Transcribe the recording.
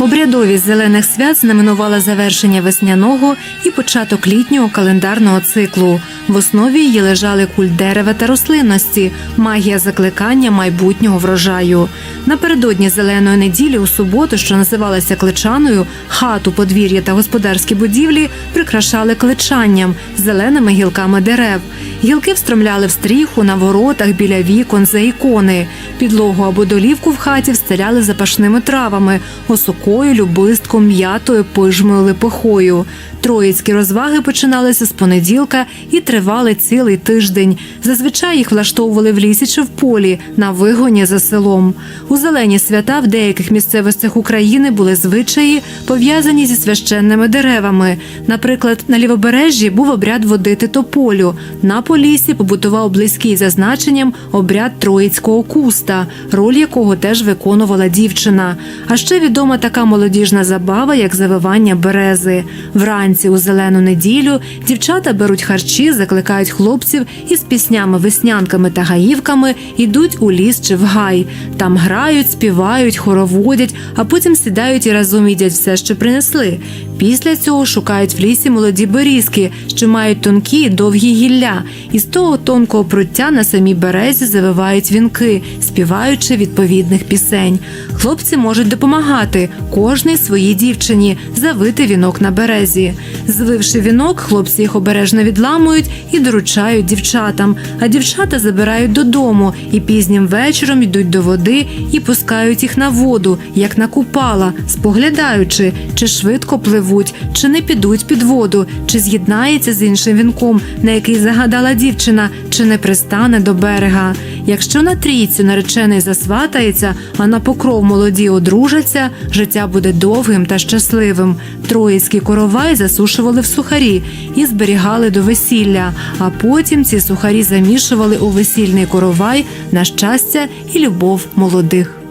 Обрядовість зелених свят знаменувала завершення весняного і початок літнього календарного циклу. В основі її лежали культ дерева та рослинності, магія закликання майбутнього врожаю. Напередодні зеленої неділі у суботу, що називалася кличаною, хату, подвір'я та господарські будівлі прикрашали кличанням зеленими гілками дерев. Гілки встромляли в стріху на воротах біля вікон за ікони. Підлогу або долівку в хаті встеляли запашними травами, осокою, любистком, м'ятою, пижмою, липохою. Троїцькі розваги починалися з понеділка і тривали цілий тиждень. Зазвичай їх влаштовували в лісі чи в полі на вигоні за селом. У зелені свята в деяких місцевостях України були звичаї, пов'язані зі священними деревами. Наприклад, на лівобережжі був обряд водити тополю. На полісі побутував близький за значенням обряд троїцького куста, роль якого теж виконувала дівчина. А ще відома така молодіжна забава, як завивання берези. Вранці у зелену неділю дівчата беруть харчі, закликають хлопців і з піснями, веснянками та гаївками йдуть у ліс чи в гай. Там грають, співають, хороводять, а потім сідають і разом їдять все, що принесли. Після цього шукають в лісі молоді берізки, що мають тонкі довгі гілля, і з того тонкого пруття на самій березі завивають вінки, співаючи відповідних пісень. Хлопці можуть допомагати кожній своїй дівчині завити вінок на березі. Звивши вінок, хлопці їх обережно відламують і доручають дівчатам. А дівчата забирають додому і пізнім вечором йдуть до води і пускають їх на воду, як на купала, споглядаючи, чи швидко пливуть, чи не підуть під воду, чи з'єднається з іншим вінком, на який загадала дівчина, чи не пристане до берега. Якщо на трійцю наречений засватається, а на покров молоді одружаться, життя буде довгим та щасливим. Троїцький коровай засушували в сухарі і зберігали до весілля, а потім ці сухарі замішували у весільний коровай на щастя і любов молодих.